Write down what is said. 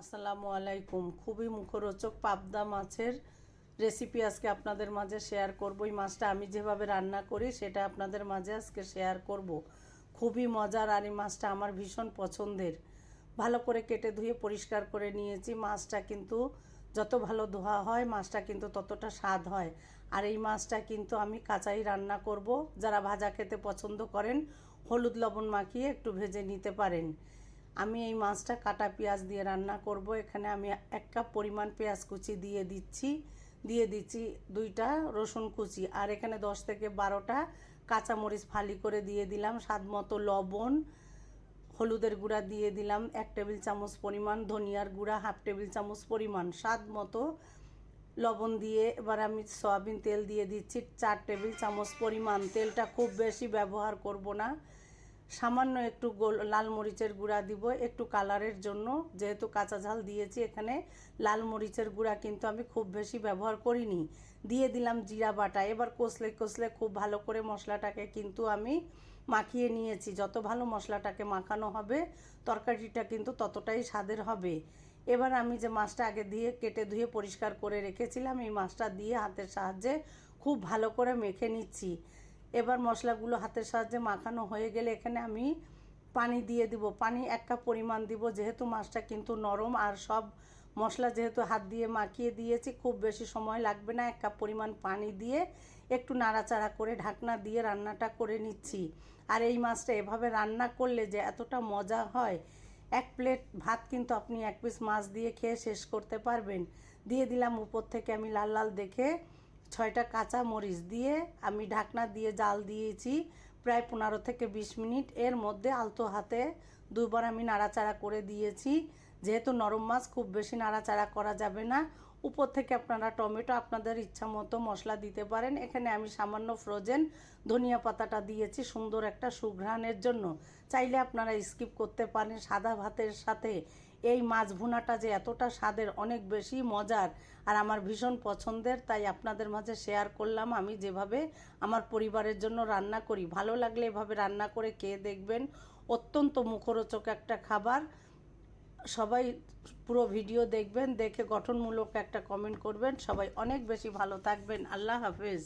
আসসালামু আলাইকুম। খুবই মুখরোচক পাবদা মাছের রেসিপি আজকে আপনাদের মাঝে শেয়ার করব। এই মাছটা আমি যেভাবে রান্না করি, সেটা আপনাদের মাঝে আজকে শেয়ার করব। খুবই মজার আর এই মাছটা আমার ভীষণ পছন্দের। ভালো করে কেটে ধুয়ে পরিষ্কার করে নিয়েছি। মাছটা কিন্তু যত ভালো ধোয়া হয়, মাছটা কিন্তু ততটা স্বাদ হয়। আর এই মাছটা কিন্তু আমি কাঁচাই রান্না করব। যারা ভাজা খেতে পছন্দ করেন, হলুদ লবণ মাখিয়ে একটু ভেজে নিতে পারেন। আমি এই মাছটা কাটা পেঁয়াজ দিয়ে রান্না করব। এখানে আমি এক কাপ পরিমাণ পেঁয়াজ কুচি দিয়ে দিচ্ছি। দিয়ে দিচ্ছি দুইটা রসুন কুচি। আর এখানে দশ থেকে বারোটা কাঁচামরিচ ফালি করে দিয়ে দিলাম। স্বাদ মতো লবণ, হলুদের গুঁড়া দিয়ে দিলাম। এক টেবিল চামচ পরিমাণ ধনিয়ার গুঁড়া, হাফ টেবিল চামচ পরিমাণ। স্বাদ মতো লবণ দিয়ে এবার আমি সয়াবিন তেল দিয়ে দিচ্ছি। চার টেবিল চামচ পরিমাণ। তেলটা খুব বেশি ব্যবহার করব না। সামান্য একটু গোল, লাল মরিচের গুঁড়া দিব, একটু কালারের জন্য। যেহেতু কাঁচা ঝাল দিয়েছি এখানে, লাল মরিচের গুঁড়া কিন্তু আমি খুব বেশি ব্যবহার করিনি। দিয়ে দিলাম জিরা বাটা। এবার কষলে কষলে খুব ভালো করে মশলাটাকে কিন্তু আমি মাখিয়ে নিয়েছি। যত ভালো মশলাটাকে মাখানো হবে, তরকারিটা কিন্তু ততটাই স্বাদের হবে। এবার আমি যে মাছটা আগে দিয়ে কেটে ধুয়ে পরিষ্কার করে রেখেছিলাম, এই মাছটা দিয়ে হাতের সাহায্যে খুব ভালো করে মেখে নিচ্ছি। এবার মশলাগুলো হাতের সাহায্যে মাখানো হয়ে গেলে এখানে আমি পানি দিয়ে দিব। পানি এক কাপ পরিমাণ দিব, যেহেতু মাছটা কিন্তু নরম আর সব মশলা যেহেতু হাত দিয়ে মাখিয়ে দিয়েছি, খুব বেশি সময় লাগবে না। এক কাপ পরিমাণ পানি দিয়ে একটু নাড়াচাড়া করে ঢাকনা দিয়ে রান্নাটা করে নিচ্ছি। আর এই মাছটা এভাবে রান্না করলে যে এতটা মজা হয়, এক প্লেট ভাত কিন্তু আপনি এক পিস মাছ দিয়ে খেয়ে শেষ করতে পারবেন। দিয়ে দিলাম উপর থেকে আমি লাল লাল দেখে ছয়টা কাঁচা মরিচ দিয়ে আমি ঢাকনা দিয়ে জাল দিয়েছি প্রায় পনেরো থেকে বিশ মিনিট। এর মধ্যে আলতো হাতে দুবার আমি নাড়াচাড়া করে দিয়েছি। যেহেতু নরম মাছ, খুব বেশি নাড়াচাড়া করা যাবে না। উপর থেকে আপনারা টমেটো আপনাদের ইচ্ছা মতো মশলা দিতে পারেন। এখানে আমি সামান্য ফ্রোজেন ধনিয়া পাতাটা দিয়েছি সুন্দর একটা সুঘ্রাণের জন্য। চাইলে আপনারা স্কিপ করতে পারেন সাদা ভাতের সাথে। এই মাছ ভুনাটা যে এতটা স্বাদের, অনেক বেশি মজার আর আমার ভীষণ পছন্দের, তাই আপনাদের মাঝে শেয়ার করলাম আমি যেভাবে আমার পরিবারের জন্য রান্না করি। ভালো লাগলে এভাবে রান্না করে খেয়ে দেখবেন। অত্যন্ত মুখরোচক একটা খাবার। সবাই পুরো ভিডিও দেখবেন, দেখে গঠনমূলক একটা কমেন্ট করবেন। সবাই অনেক বেশি ভালো থাকবেন। আল্লাহ হাফেজ।